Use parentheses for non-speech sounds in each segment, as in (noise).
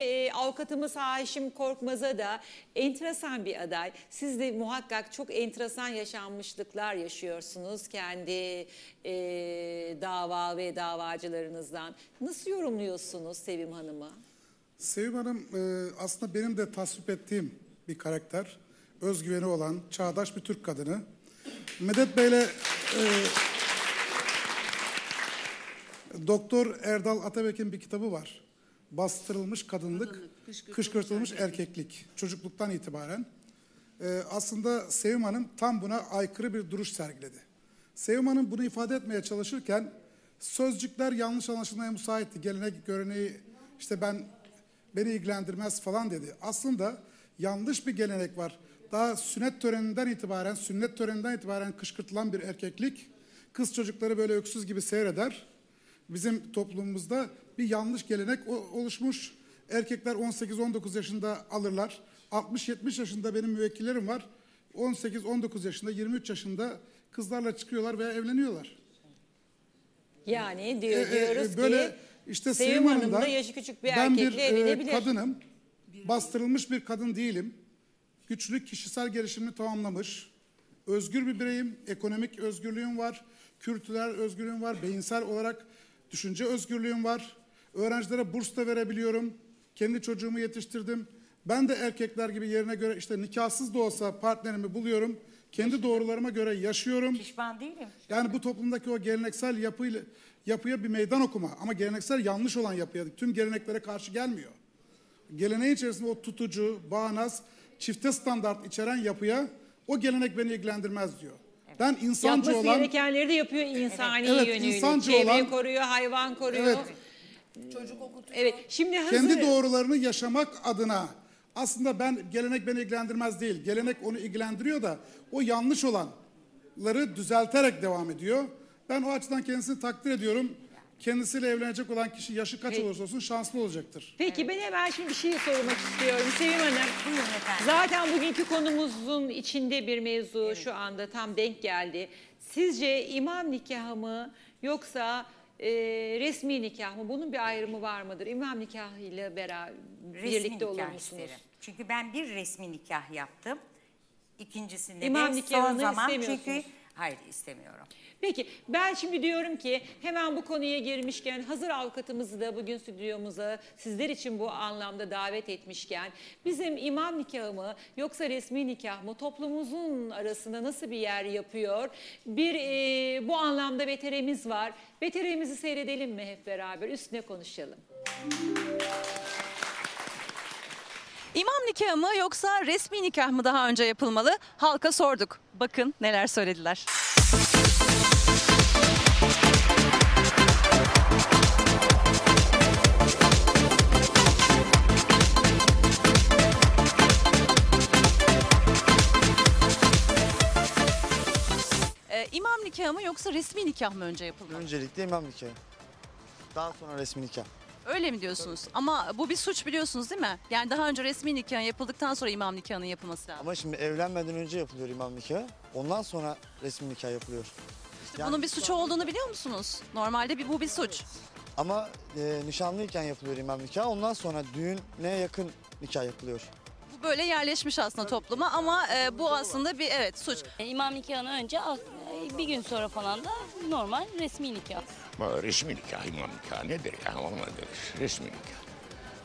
E, avukatımız Haşim Korkmaz'a da enteresan bir aday. Siz de muhakkak çok enteresan yaşanmışlıklar yaşıyorsunuz kendi e, dava ve davacılarınızdan. Nasıl yorumluyorsunuz Sevim Hanım'ı? Sevim Hanım e, aslında benim de tasvip ettiğim bir karakter. Özgüveni olan, çağdaş bir Türk kadını. Medet Bey'le e, Doktor Erdal Atabek'in bir kitabı var. Bastırılmış kadınlık, kışkırtılmış erkeklik. Çocukluktan itibaren. E, aslında Sevim Hanım tam buna aykırı bir duruş sergiledi. Sevim Hanım bunu ifade etmeye çalışırken sözcükler yanlış anlaşılmaya müsaitti. Gelenek, göreneği işte ben beni ilgilendirmez falan dedi. Aslında yanlış bir gelenek var. Daha sünnet töreninden itibaren, sünnet töreninden itibaren kışkırtılan bir erkeklik, kız çocukları böyle öksüz gibi seyreder. Bizim toplumumuzda bir yanlış gelenek oluşmuş. Erkekler 18-19 yaşında alırlar. 60-70 yaşında benim müvekkillerim var. 18-19 yaşında, 23 yaşında kızlarla çıkıyorlar veya evleniyorlar. Yani diyor, E, e, diyoruz e, böyle ki işte Sevim Hanım da yaşı küçük bir ben bir e, evlenebilir. kadınım. Bastırılmış bir kadın değilim. Güçlü kişisel gelişimini tamamlamış. Özgür bir bireyim. Ekonomik özgürlüğüm var. Kültürel özgürlüğüm var. Beyinsel olarak düşünce özgürlüğüm var. Öğrencilere burs da verebiliyorum. Kendi çocuğumu yetiştirdim. Ben de erkekler gibi yerine göre işte nikahsız da olsa partnerimi buluyorum. Kendi doğrularıma göre yaşıyorum. Pişman değilim. Yani bu toplumdaki o geleneksel yapıyla yapıya bir meydan okuma ama geleneksel yanlış olan yapıya tüm geleneklere karşı gelmiyor. Geleneğin içerisinde o tutucu, bağnaz, çifte standart içeren yapıya o gelenek beni ilgilendirmez diyor. Ben insancı Yapması olan gerekenleri de yapıyor insani Evet, yönüyle. insancı Çevre olan- koruyor, hayvan koruyor. Evet. Çocuk okutuyor. Evet, şimdi hazır. kendi doğrularını yaşamak adına aslında ben gelenek beni ilgilendirmez değil. Gelenek onu ilgilendiriyor da o yanlış olanları düzelterek devam ediyor. Ben o açıdan kendisini takdir ediyorum. Kendisiyle evlenecek olan kişi yaşı kaç Peki. olursa olsun şanslı olacaktır. Peki ben hemen şimdi bir şey sormak istiyorum Sevim Hanım. Buyurun efendim. Zaten bugünkü konumuzun içinde bir mevzu şu anda tam denk geldi. Sizce imam nikahı mı yoksa e, resmi nikah mı? Bunun bir ayrımı var mıdır? İmam nikahıyla beraber Resmi birlikte olur nikah musunuz? isterim. Çünkü ben bir resmi nikah yaptım. İkincisinde İmam de nikahını son zaman istemiyorsunuz. Hayır istemiyorum. Peki ben şimdi diyorum ki hemen bu konuya girmişken hazır avukatımızı da bugün stüdyomuza sizler için bu anlamda davet etmişken bizim imam nikahı mı yoksa resmi nikah mı toplumumuzun arasında nasıl bir yer yapıyor? Bir e, bu anlamda veteremiz var. Veteremizi seyredelim mi hep beraber üstüne konuşalım. İmam nikahı mı yoksa resmi nikah mı daha önce yapılmalı? Halka sorduk. Bakın neler söylediler. Ee, imam nikahı mı yoksa resmi nikah mı önce yapılmalı? Öncelikle imam nikahı. Daha sonra resmi nikah. Öyle mi diyorsunuz? Ama bu bir suç biliyorsunuz değil mi? Yani daha önce resmi nikahın yapıldıktan sonra imam nikahının yapılması lazım. Ama şimdi evlenmeden önce yapılıyor imam nikahı. Ondan sonra resmi nikah yapılıyor. Yani Bunun bir suç olduğunu biliyor musunuz? Normalde bir, bu bir suç. Ama e, nişanlıyken yapılıyor imam nikahı. Ondan sonra düğüne yakın nikah yapılıyor. Bu böyle yerleşmiş aslında topluma ama e, bu aslında bir evet suç. İmam nikahını önce al- bir gün sonra falan da normal resmi nikah. Ama resmi nikah, imam nikahı nedir ya? Olmadı. Resmi nikah.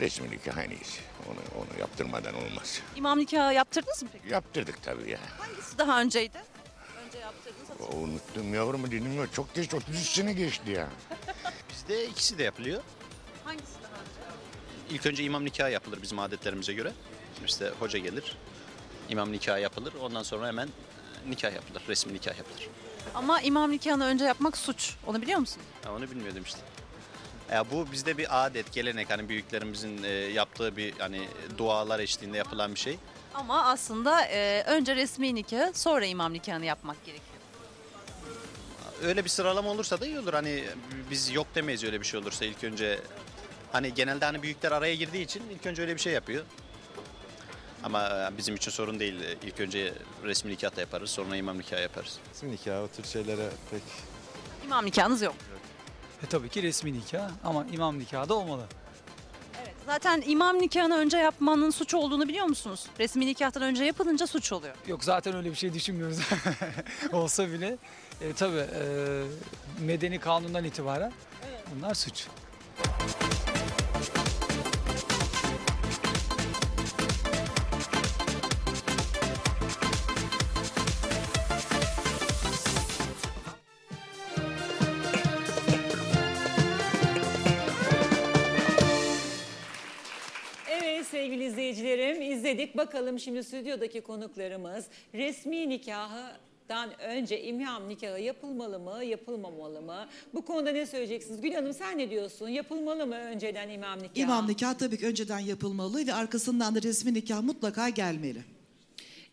Resmi nikah en iyisi. Onu, onu yaptırmadan olmaz. İmam nikahı yaptırdınız mı peki? Yaptırdık tabii ya. Hangisi daha önceydi? Önce yaptırdınız. O, unuttum yavrum dinlemiyor. Çok geç 33 sene geçti ya. (laughs) Bizde ikisi de yapılıyor. Hangisi daha önce? İlk önce imam nikahı yapılır bizim adetlerimize göre. İşte hoca gelir, imam nikahı yapılır. Ondan sonra hemen e, nikah yapılır, resmi nikah yapılır. Ama imam nikahını önce yapmak suç. Onu biliyor musun? Ha, onu bilmiyordum işte. Ya bu bizde bir adet, gelenek hani büyüklerimizin e, yaptığı bir hani dualar eşliğinde yapılan bir şey. Ama aslında e, önce resmi nikahı sonra imam nikahını yapmak gerekiyor. Öyle bir sıralama olursa da iyi olur. Hani biz yok demeyiz öyle bir şey olursa ilk önce hani genelde hani büyükler araya girdiği için ilk önce öyle bir şey yapıyor. Ama e, bizim için sorun değil. İlk önce resmi nikah da yaparız, sonra imam nikahı yaparız. Resim nikahı o tür şeylere pek İmam nikahınız yok. E tabii ki resmi nikah ama imam nikahı da olmalı. Evet. Zaten imam nikahını önce yapmanın suç olduğunu biliyor musunuz? Resmi nikahtan önce yapılınca suç oluyor. Yok zaten öyle bir şey düşünmüyoruz. (laughs) Olsa bile e, tabii e, medeni kanundan itibaren bunlar suç. İzledik. Bakalım şimdi stüdyodaki konuklarımız resmi nikahdan önce imam nikahı yapılmalı mı, yapılmamalı mı? Bu konuda ne söyleyeceksiniz? Gül Hanım sen ne diyorsun? Yapılmalı mı önceden imam nikahı? İmam nikah tabii ki önceden yapılmalı ve arkasından da resmi nikah mutlaka gelmeli.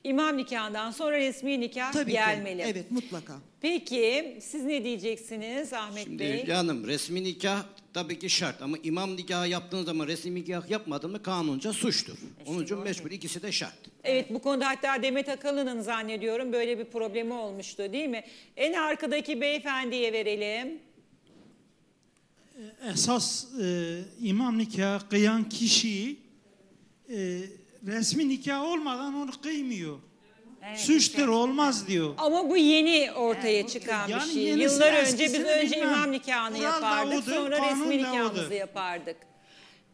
İmam nikahından sonra resmi nikah Tabii gelmeli. ki. Evet mutlaka. Peki siz ne diyeceksiniz Ahmet Şimdi Bey? Hülya Hanım resmi nikah tabii ki şart ama imam nikahı yaptığınız zaman resmi nikah yapmadın mı kanunca suçtur. Onun için mecbur ikisi de şart. Evet bu konuda hatta Demet Akalın'ın zannediyorum böyle bir problemi olmuştu değil mi? En arkadaki beyefendiye verelim. esas e, imam nikahı kıyan kişi e, resmi nikah olmadan onu kıymıyor. Suçtur olmaz diyor. Ama bu yeni ortaya çıkan bir şey. Yıllar önce biz önce bilmem. imam nikahını Kural yapardık odur, sonra resmi nikahımızı odur. yapardık.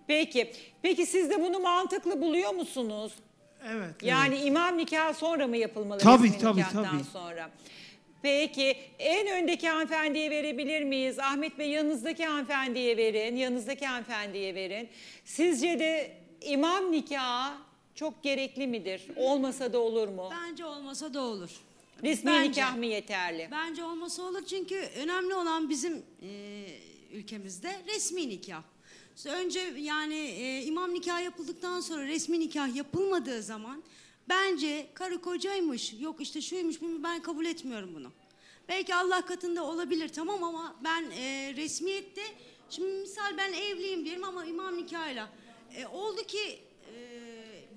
Peki. Peki siz de bunu mantıklı buluyor musunuz? Evet. Yani imam nikahı sonra mı yapılmalı Tabii, resmi tabii, tabii. sonra? Peki en öndeki hanımefendiye verebilir miyiz? Ahmet Bey yanınızdaki hanımefendiye verin. Yanınızdaki hanımefendiye verin. Sizce de imam nikahı çok gerekli midir? Olmasa da olur mu? Bence olmasa da olur. Resmi Bence. nikah mı yeterli? Bence olmasa olur çünkü önemli olan bizim e, ülkemizde resmi nikah. Önce yani e, imam nikah yapıldıktan sonra resmi nikah yapılmadığı zaman bence karı kocaymış yok işte şuymuş bunu ben kabul etmiyorum bunu. Belki Allah katında olabilir tamam ama ben e, resmiyette şimdi misal ben evliyim diyelim ama imam nikahıyla e, oldu ki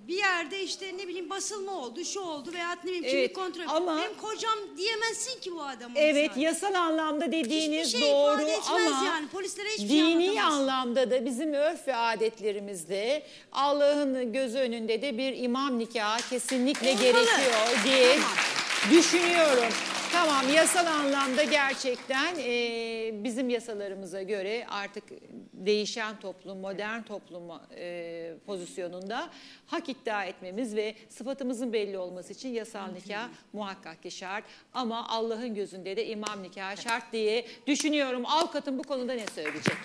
bir yerde işte ne bileyim basılma oldu, şu oldu veya ne bileyim Evet, kimlik kontrol. ama- Benim kocam diyemezsin ki bu adama. Evet misal. yasal anlamda dediğiniz Hiçbir şey doğru ifade etmez ama yani. Polislere hiçbir şey dini anlatamaz. anlamda da bizim örf ve adetlerimizde Allah'ın gözü önünde de bir imam nikahı kesinlikle Olmalı. gerekiyor diye Tamam. düşünüyorum. Tamam yasal anlamda gerçekten e, bizim yasalarımıza göre artık değişen toplum, modern toplum e, pozisyonunda hak iddia etmemiz ve sıfatımızın belli olması için yasal nikah muhakkak ki şart. Ama Allah'ın gözünde de imam nikahı şart diye düşünüyorum. Avukatım bu konuda ne söyleyecek?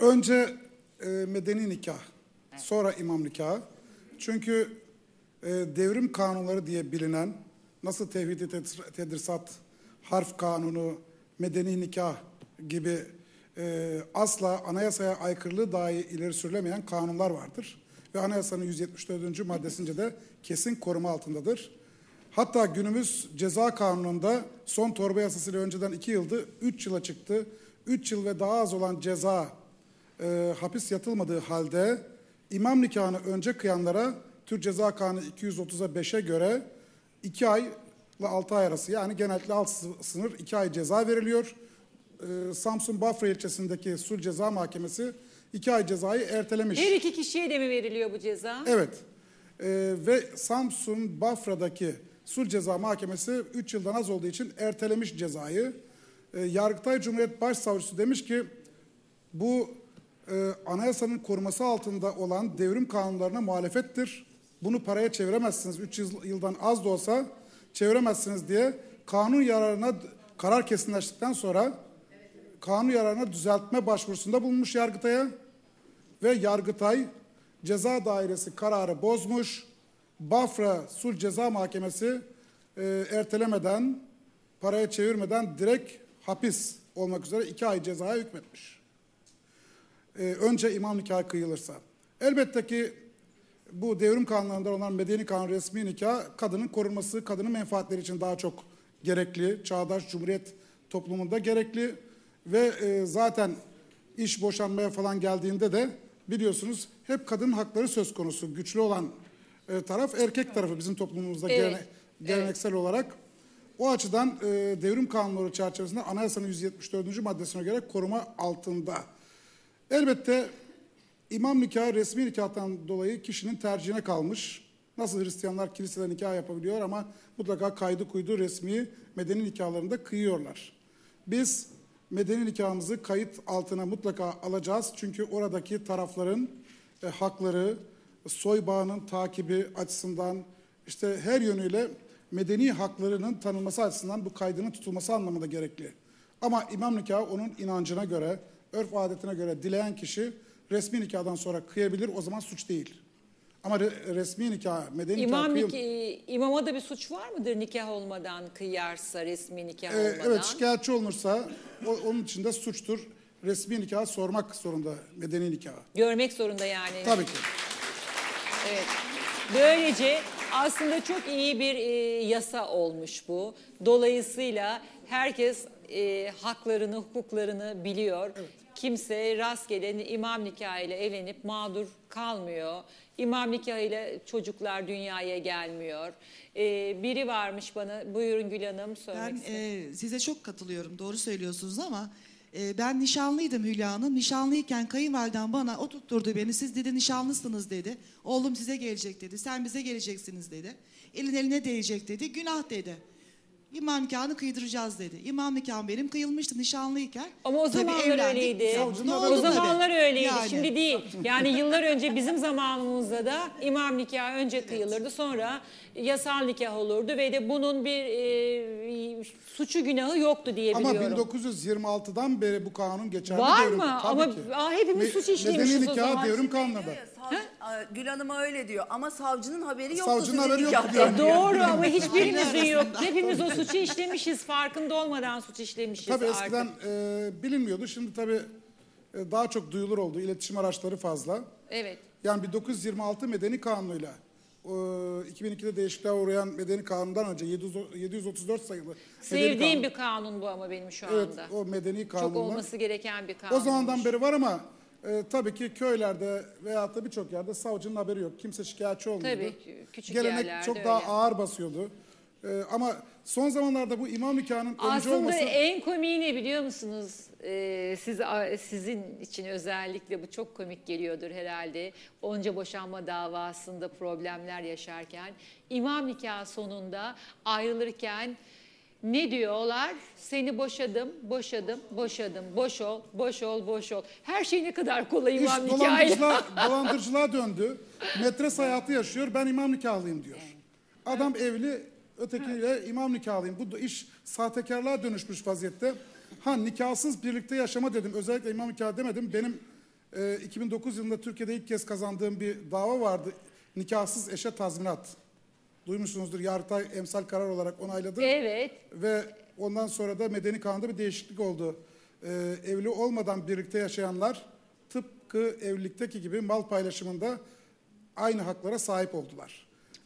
Önce e, medeni nikah, sonra imam nikahı. Çünkü e, devrim kanunları diye bilinen, nasıl tevhid-i tedris- tedrisat, harf kanunu, medeni nikah gibi e, asla anayasaya aykırılığı dahi ileri sürülemeyen kanunlar vardır. Ve anayasanın 174. maddesince de kesin koruma altındadır. Hatta günümüz ceza kanununda son torba yasasıyla önceden 2 yıldı, 3 yıla çıktı. 3 yıl ve daha az olan ceza e, hapis yatılmadığı halde imam nikahını önce kıyanlara Türk Ceza Kanunu 230'a 5'e göre 2 ay ile 6 ay arası yani genellikle alt sı- sınır 2 ay ceza veriliyor. E, Samsun Bafra ilçesindeki Sulh Ceza Mahkemesi 2 ay cezayı ertelemiş. Her iki kişiye de mi veriliyor bu ceza? Evet. Ee, ve Samsun Bafra'daki Sulh Ceza Mahkemesi 3 yıldan az olduğu için ertelemiş cezayı. Ee, Yargıtay Cumhuriyet Başsavcısı demiş ki bu e, anayasanın koruması altında olan devrim kanunlarına muhalefettir. Bunu paraya çeviremezsiniz. 3 yıldan az da olsa çeviremezsiniz diye kanun yararına karar kesinleştikten sonra kanun yararına düzeltme başvurusunda bulunmuş Yargıtay'a ve Yargıtay Ceza Dairesi kararı bozmuş. Bafra Sulh Ceza Mahkemesi e, ertelemeden, paraya çevirmeden direkt hapis olmak üzere iki ay cezaya hükmetmiş. E, önce imam nikahı kıyılırsa. Elbette ki bu devrim kanunlarında olan medeni kanun resmi nikah kadının korunması, kadının menfaatleri için daha çok gerekli. Çağdaş Cumhuriyet toplumunda gerekli ve e, zaten iş boşanmaya falan geldiğinde de biliyorsunuz hep kadın hakları söz konusu. Güçlü olan e, taraf erkek tarafı bizim toplumumuzda Evet, gelene- geleneksel olarak. O açıdan e, devrim kanunları çerçevesinde anayasanın 174. maddesine göre koruma altında. Elbette imam nikahı resmi nikahtan dolayı kişinin tercihine kalmış. Nasıl Hristiyanlar kilisede nikah yapabiliyor ama mutlaka kaydı kuydu resmi medeni nikahlarında kıyıyorlar. Biz medeni nikahımızı kayıt altına mutlaka alacağız. Çünkü oradaki tarafların e, hakları, soy bağının takibi açısından işte her yönüyle medeni haklarının tanınması açısından bu kaydının tutulması anlamında gerekli. Ama imam nikahı onun inancına göre, örf adetine göre dileyen kişi resmi nikahdan sonra kıyabilir. O zaman suç değil. Ama re- resmi nikah, medeni nikah İmam kıyım... nik- e, imama da bir suç var mıdır nikah olmadan kıyarsa resmi nikah Ee, olmadan? evet şikayetçi olunursa o- onun için de suçtur. Resmi nikahı sormak zorunda medeni nikahı. Görmek zorunda yani. Tabii ki. Evet. Böylece aslında çok iyi bir e, yasa olmuş bu. Dolayısıyla herkes e, haklarını, hukuklarını biliyor. Kimse rastgele imam nikahıyla evlenip mağdur kalmıyor. İmam nikahıyla çocuklar dünyaya gelmiyor. E, biri varmış bana, buyurun Gül Hanım söylemek Ben istedim. e, size çok katılıyorum. Doğru söylüyorsunuz ama e, ben nişanlıydım Hülya Hanım. Nişanlıyken kayınvalidem bana oturtturdu beni. Siz dedi nişanlısınız dedi. Oğlum size gelecek dedi. Sen bize geleceksiniz dedi. Elin eline değecek dedi. Günah dedi. İmam nikahını kıydıracağız dedi. İmam nikahım benim kıyılmıştı nişanlıyken. Ama o Tabii zamanlar evlendik. öyleydi. Ya, ne o oldu tabii. zamanlar öyleydi. Yani. Şimdi değil. Yani (laughs) yıllar önce bizim zamanımızda da imam nikahı önce kıyılırdı. Sonra yasal nikah olurdu ve de bunun bir e, suçu günahı yoktu diye Ama biliyorum. 1926'dan beri bu kanun geçerli. Var devrim- mı? Tabii Ama ki. aa, hepimiz Me- suç işlemişiz Medeni o nikah zaman. devrim kanununda. Savcı- Gül Hanım'a öyle diyor ama savcının haberi yoktu. Savcının haberi yoktu diyor. E, Doğru ama hiçbirimizin yok. Hepimiz o suçu işlemişiz. Farkında olmadan suç işlemişiz Tabii artık. eskiden e, bilinmiyordu. Şimdi tabii e, daha çok duyulur oldu. İletişim araçları fazla. Evet. Yani 1926 Medeni Kanunu'yla e, 2002'de değişikliğe uğrayan Medeni Kanun'dan önce 700 734 sayılı Medeni Sevdiğim Kanun. bir kanun bu ama benim şu Evet, anda. o Medeni Çok Kanun'la. olması gereken bir kanun. O zamandan beri var ama e, tabii ki köylerde veyahut da birçok yerde savcının haberi yok. Kimse şikayetçi olmuyordu. Tabii, küçük Gelenek yerlerde çok daha öyle. ağır basıyordu. E, ama son zamanlarda bu imam nikahının önce Aslında olması... en komiği ne biliyor musunuz? Ee, siz sizin için özellikle bu çok komik geliyordur herhalde. Onca boşanma davasında problemler yaşarken imam nikahı sonunda ayrılırken ne diyorlar? Seni boşadım, boşadım, boşadım. Boş ol, boş ol, boş ol. Her şey ne kadar kolay İş imam nikahıyla. dolandırıcılığa, dolandırıcılığa (laughs) döndü. Metres hayatı yaşıyor. Ben imam nikahlıyım diyor. Adam evli, ötekiyle imam nikahlıyım. Bu da iş sahtekarlığa dönüşmüş vaziyette. Ha nikahsız birlikte yaşama dedim. Özellikle imam nikahı demedim. Benim e, 2009 yılında Türkiye'de ilk kez kazandığım bir dava vardı. Nikahsız eşe tazminat. Duymuşsunuzdur. Yargıtay emsal karar olarak onayladı. Evet. Ve ondan sonra da medeni kanunda bir değişiklik oldu. Ee, evli olmadan birlikte yaşayanlar tıpkı evlilikteki gibi mal paylaşımında aynı haklara sahip oldular.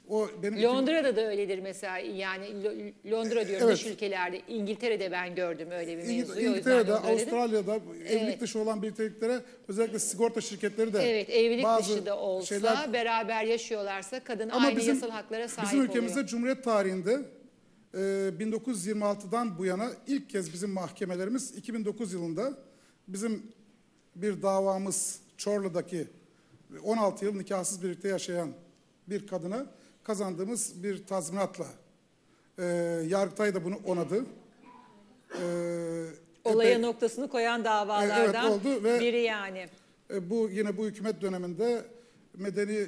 O benim Londra'da da öyledir mesela yani Lo- Londra diyorum Evet. dış ülkelerde İngiltere'de ben gördüm öyle bir mevzuyu. O yüzden İngiltere'de, Londra'da dedim. Avustralya'da evlilik dışı olan birlikteliklere özellikle sigorta şirketleri de Evet evlilik bazı dışı da olsa şeyler- beraber yaşıyorlarsa kadın aynı yasal haklara sahip bizim ülkemizde oluyor. Cumhuriyet tarihinde e, 1926'dan bu yana ilk kez bizim mahkemelerimiz 2009 yılında bizim bir davamız Çorlu'daki 16 yıl nikahsız birlikte yaşayan bir kadına kazandığımız bir tazminatla e, Yargıtay da bunu onadı. E, Olaya epey- noktasını koyan davalardan oldu ve- biri yani. E, bu yine bu hükümet döneminde medeni